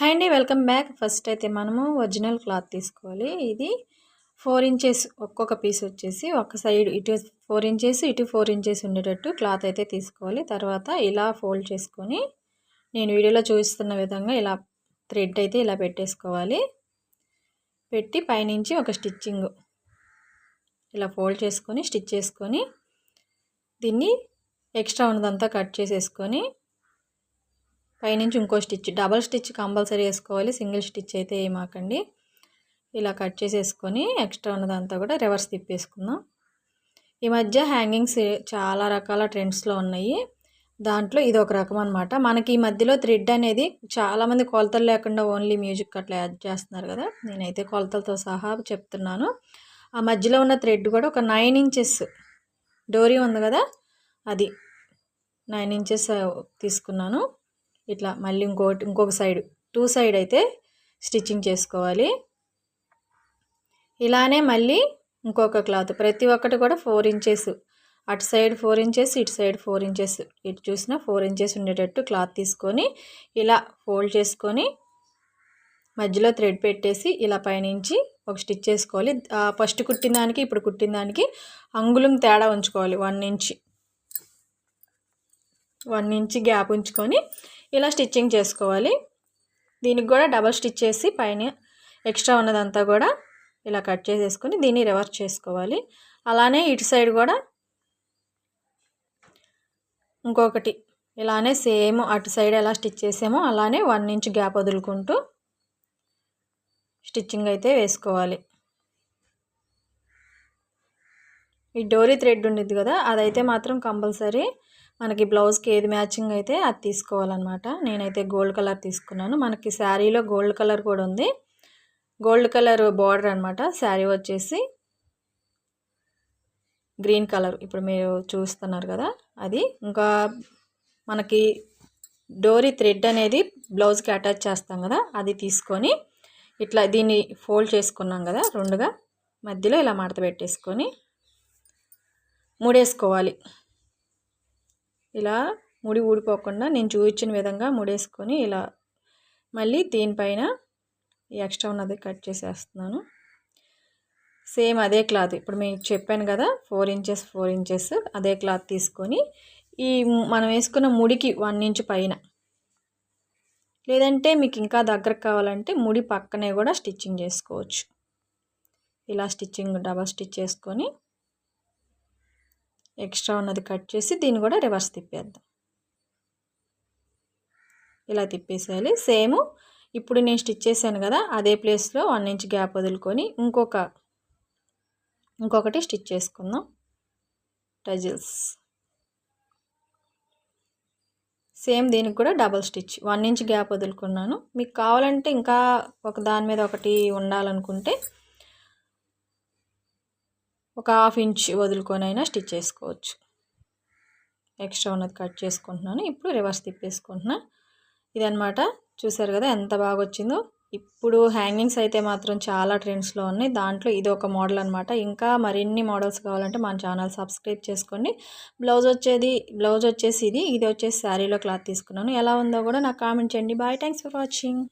Hi అండి welcome back. First అయితే మనము ఒరిజినల్ క్లాత్ తీసుకోవాలి. ఇది ఫోర్ ఇంచెస్ ఒక్కొక్క పీస్ వచ్చేసి ఒక సైడ్ ఇటు ఫోర్ ఇంచెస్ ఇటు ఫోర్ ఇంచెస్ ఉండేటట్టు క్లాత్ అయితే తీసుకోవాలి. తర్వాత ఇలా ఫోల్డ్ చేసుకొని నేను వీడియోలో చూపిస్తున్న విధంగా ఇలా థ్రెడ్ అయితే ఇలా పెట్టేసుకోవాలి. పెట్టి పైనుంచి ఒక స్టిచ్చింగ్ ఇలా ఫోల్డ్ చేసుకొని స్టిచ్ చేసుకొని దీన్ని ఎక్స్ట్రా ఉన్నదంతా కట్ చేసేసుకొని పైనుంచి ఇంకో స్టిచ్ డబల్ స్టిచ్ కంపల్సరీ వేసుకోవాలి. సింగిల్ స్టిచ్ అయితే ఏమాకండి ఇలా కట్ చేసేసుకొని ఎక్స్ట్రా ఉన్నదంతా కూడా రివర్స్ తిప్పేసుకుందాం. ఈ మధ్య హ్యాంగింగ్స్ చాలా రకాల ట్రెండ్స్లో ఉన్నాయి. దాంట్లో ఇది ఒక రకం అనమాట మనకి ఈ మధ్యలో థ్రెడ్ అనేది చాలామంది కొలతలు లేకుండా ఓన్లీ మ్యూజిక్ అట్లా యాడ్ చేస్తున్నారు కదా. నేనైతే కొలతలతో సహా చెప్తున్నాను. ఆ మధ్యలో ఉన్న థ్రెడ్ కూడా ఒక నైన్ ఇంచెస్ డోరీ ఉంది కదా అది నైన్ ఇంచెస్ తీసుకున్నాను. ఇట్లా మళ్ళీ ఇంకోటి ఇంకొక సైడ్ టూ సైడ్ అయితే స్టిచ్చింగ్ చేసుకోవాలి. ఇలానే మళ్ళీ ఇంకొక క్లాత్ ప్రతి ఒక్కటి కూడా ఫోర్ ఇంచెస్ అటు సైడ్ ఫోర్ ఇంచెస్ ఇటు సైడ్ ఫోర్ ఇంచెస్ ఇటు చూసినా ఫోర్ ఇంచెస్ ఉండేటట్టు క్లాత్ తీసుకొని ఇలా ఫోల్డ్ చేసుకొని మధ్యలో థ్రెడ్ పెట్టేసి ఇలా పైనుంచి ఒక స్టిచ్ చేసుకోవాలి. ఫస్ట్ కుట్టిన దానికి ఇప్పుడు కుట్టిన దానికి అంగుళం తేడా ఉంచుకోవాలి one inch. One inch gap ఉంచుకొని ఇలా స్టిచ్చింగ్ చేసుకోవాలి. దీనికి కూడా డబల్ స్టిచ్ చేసి పైన ఎక్స్ట్రా ఉన్నదంతా కూడా ఇలా కట్ చేసేసుకొని దీన్ని రివర్స్ చేసుకోవాలి. అలానే ఇటు సైడ్ కూడా ఇంకొకటి ఇలానే సేమ్ అటు సైడ్ ఎలా స్టిచ్ చేసామో అలానే వన్ ఇంచ్ గ్యాప్ వదులుకుంటూ స్టిచ్చింగ్ అయితే వేసుకోవాలి. ఈ డోరీ థ్రెడ్ ఉండేది కదా అదైతే మాత్రం కంపల్సరీ మనకి బ్లౌజ్కి ఏది మ్యాచింగ్ అయితే అది తీసుకోవాలన్నమాట. నేనైతే గోల్డ్ కలర్ తీసుకున్నాను. మనకి శారీలో గోల్డ్ కలర్ కూడా ఉంది. గోల్డ్ కలర్ బార్డర్ అనమాట శారీ వచ్చేసి గ్రీన్ కలర్. ఇప్పుడు మీరు చూస్తున్నారు కదా అది. ఇంకా మనకి డోరీ థ్రెడ్ అనేది బ్లౌజ్కి అటాచ్ చేస్తాం కదా అది తీసుకొని ఇట్లా దీన్ని ఫోల్డ్ చేసుకున్నాం కదా రెండుగా. మధ్యలో ఇలా మడత పెట్టేసుకొని ముడేసుకోవాలి. ఇలా ముడి ఊడిపోకుండా నేను చూపించిన విధంగా ముడేసుకొని ఇలా మళ్ళీ దీనిపైన ఎక్స్ట్రా ఉన్నది కట్ చేసేస్తున్నాను. సేమ్ అదే క్లాత్. ఇప్పుడు మీకు చెప్పాను కదా ఫోర్ ఇంచెస్ ఫోర్ ఇంచెస్ అదే క్లాత్ తీసుకొని ఈ మనం వేసుకున్న ముడికి వన్ ఇంచ్ పైన. లేదంటే మీకు ఇంకా దగ్గర కావాలంటే ముడి పక్కనే కూడా స్టిచ్చింగ్ చేసుకోవచ్చు. ఇలా స్టిచ్చింగ్ డబల్ స్టిచ్ చేసుకొని ఎక్స్ట్రా ఉన్నది కట్ చేసి దీన్ని కూడా రివర్స్ తిప్పేద్దాం. ఇలా తిప్పేసేయాలి. సేమ్ ఇప్పుడు నేను స్టిచ్ చేశాను కదా అదే ప్లేస్లో వన్ ఇంచ్ గ్యాప్ వదులుకొని ఇంకొక ఇంకొకటి స్టిచ్ చేసుకుందాం. టజిల్స్. సేమ్ దీనికి కూడా double stitch one inch gap వదులుకున్నాను. మీకు కావాలంటే ఇంకా ఒక దాని మీద ఒకటి ఉండాలనుకుంటే ఒక హాఫ్ ఇంచ్ వదులుకొని అయినా స్టిచ్ చేసుకోవచ్చు. ఎక్స్ట్రా ఉన్నది కట్ చేసుకుంటున్నాను. ఇప్పుడు రివర్స్ తిప్పేసుకుంటున్నా. ఇదనమాట చూసారు కదా ఎంత బాగా వచ్చిందో ఇప్పుడు హ్యాంగింగ్స్ అయితే మాత్రం చాలా ట్రెండ్స్లో ఉన్నాయి. దాంట్లో ఇది ఒక మోడల్ అనమాట ఇంకా మరిన్ని మోడల్స్ కావాలంటే మన ఛానల్ సబ్స్క్రైబ్ చేసుకోండి. బ్లౌజ్ వచ్చేది బ్లౌజ్ వచ్చేసి ఇది ఇది వచ్చేసి శారీలో క్లాత్ తీసుకున్నాను. ఎలా ఉందో కూడా నాకు కామెంట్ చేయండి. బాయ్. Thanks for watching.